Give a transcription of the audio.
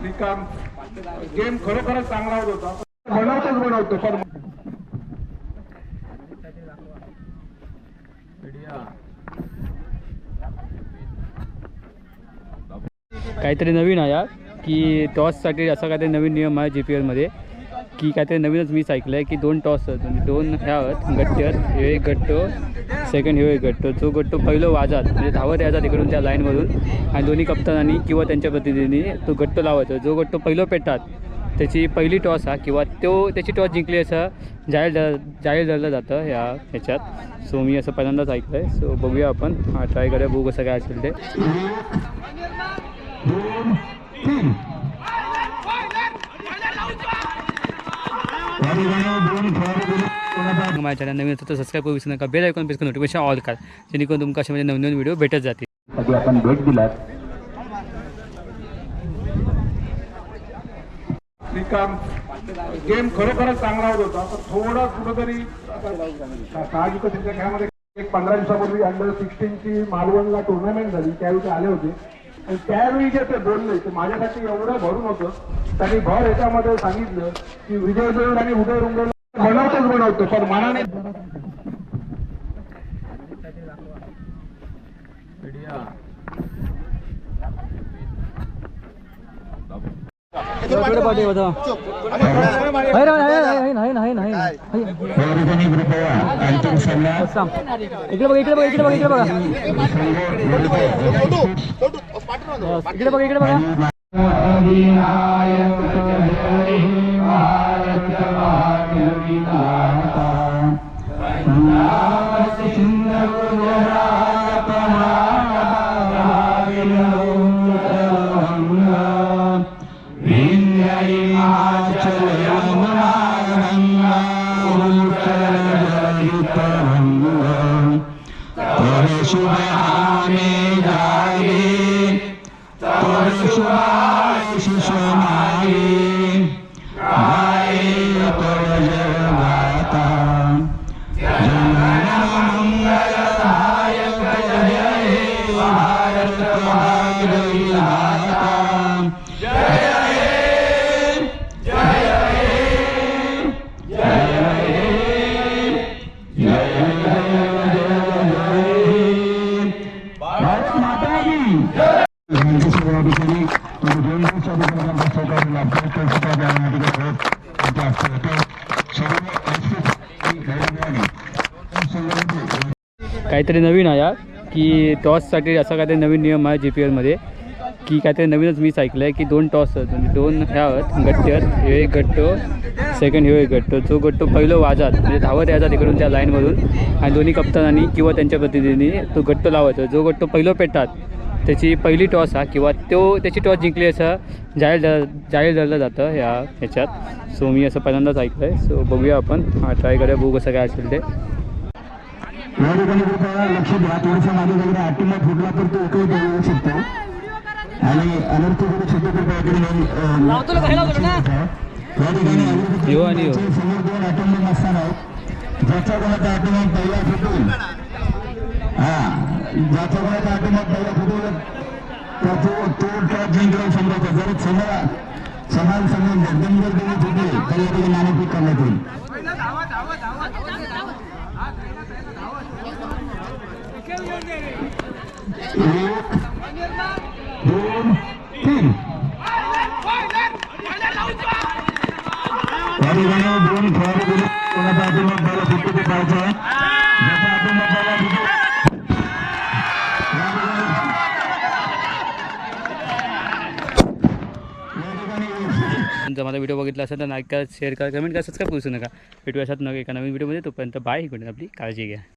Shrikant. Game खरोखरच चांगला होत होता. बनवतोच बनवतो पण काहीतरी नवीन आहे यार की टॉससाठी असा काहीतरी नवीन नियम आहे जी पी एलमध्ये की काहीतरी नवीनच मीच ऐकलं आहे की दोन टॉस आहेत. म्हणजे दोन ह्या आहेत गट्टे आहेत एक गट्ट सेकंड ह्यो एक गट्टो जो गट्टो पहिलं वाजात म्हणजे धावत यायचा तिकडून त्या लाईनमधून आणि दोन्ही कप्तानांनी किंवा त्यांच्या प्रतिनिधींनी तो गट्टो लावायचा. जो गट्टो पहिलं पेटतात त्याची पहिली टॉस हा किंवा तो त्याची टॉस जिंकली असं जाहीर धर जाहीर धरलं जातं ह्या ह्याच्यात. सो मी असं पहिल्यांदाच ऐकलं आहे सो बघूया आपण. हा ट्राय करूया. बघू कसं काय असेल ते दोन तीन दोन खेळाडू माझ्या चॅनल नवीन असतो तर सबस्क्राईब करू विसरू नका. बेल ऐकून प्रेस करून नोटिफिकेशन ऑल करा. जेणेकरून तुमका असे म्हणजे नवीन नवीन व्हिडिओ भेटत जातील. आपण भेट दिलात. श्रीकांत गेम खरोखरच चांगला होत होता. पण थोडा कुठंतरी साहजिकच त्यांच्या खेळामध्ये एक पंधरा दिवसापूर्वी अंडर सिक्स्टीनची मालवणला टुर्नामेंट झाली. त्यावेळी आले होते. आणि त्यावेळी जे ते बोलले ते माझ्यासाठी एवढं भरून होतं त्यांनी भर याच्यामध्ये सांगितलं की विजय देऊन आणि उदय रुंगल बनवतोच बनवतो पण मनाने इकडे बघा इकडे बघा इकडे बघा इकडे बघा इकडे बघा इकडे बघा সুবাস সুষমায়ে গায়ে কলজর গাতা জনগণ মঙ্গল ভারত জয় ভারত ভাই গাতা জয় জয় জয় জয় काहीतरी नवीन आहे यार की टॉससाठी असा काहीतरी नवीन नियम आहे जी पी एलमध्ये की काहीतरी नवीनच मीच ऐकलं आहे की दोन टॉस आहेत. म्हणजे दोन ह्या आहेत गट्टे आहेत ह्यो एक गट्टो सेकंड ह्यो एक गट्टो. जो गट्टो पहिलं वाजात म्हणजे धावत यायचा तिकडून त्या लाईनमधून आणि दोन्ही कप्तानांनी किंवा त्यांच्या प्रतिनिधींनी तो गट्टो लावायचा. जो गट्टो पहिलं पेटतात त्याची पहिली टॉस हा किंवा तो त्याची टॉस जिंकली असं जाहीर जाहीर धरलं जातं ह्या ह्याच्यात. सो मी असं पहिल्यांदाच ऐकलं आहे सो बघूया आपण. हा ट्राय करूया. बघू कसं काय असेल ते. या ठिकाणी कृपया लक्ष द्या. थोडंसं मागे वगैरे फुटला तर तो एकही शकतो. आणि अनर्थ नाही. समोर दोन आटोमॅट नसताना ज्याचा कोणाचा आटोमॅट पहिला फुटून हा. ज्याचा कोणाचा आटोमॅट पहिला फुटून त्याचं तो टॉप जिंकला समजायचा जर समोर समान समान एकदम जर तुम्ही फुटले तर या ठिकाणी नाणेफेक करण्यात येईल एक दोन तीन या ठिकाणी दोन खेळाडू गेले कोणाचा आटोमॅट पहिला फुटतो ते पाहायचं आहे ज्याचा आटोमॅट पहिला फुटतो या ठिकाणी- या ठिकाणी जर माझा व्हिडिओ बघितला असेल तर लाईक करा शेअर करा कमेंट करा सबस्क्राईब करू नका. भेटू अशात नका एका नवीन व्हिडिओमध्ये. तोपर्यंत बाय इकडून आपली काळजी घ्या.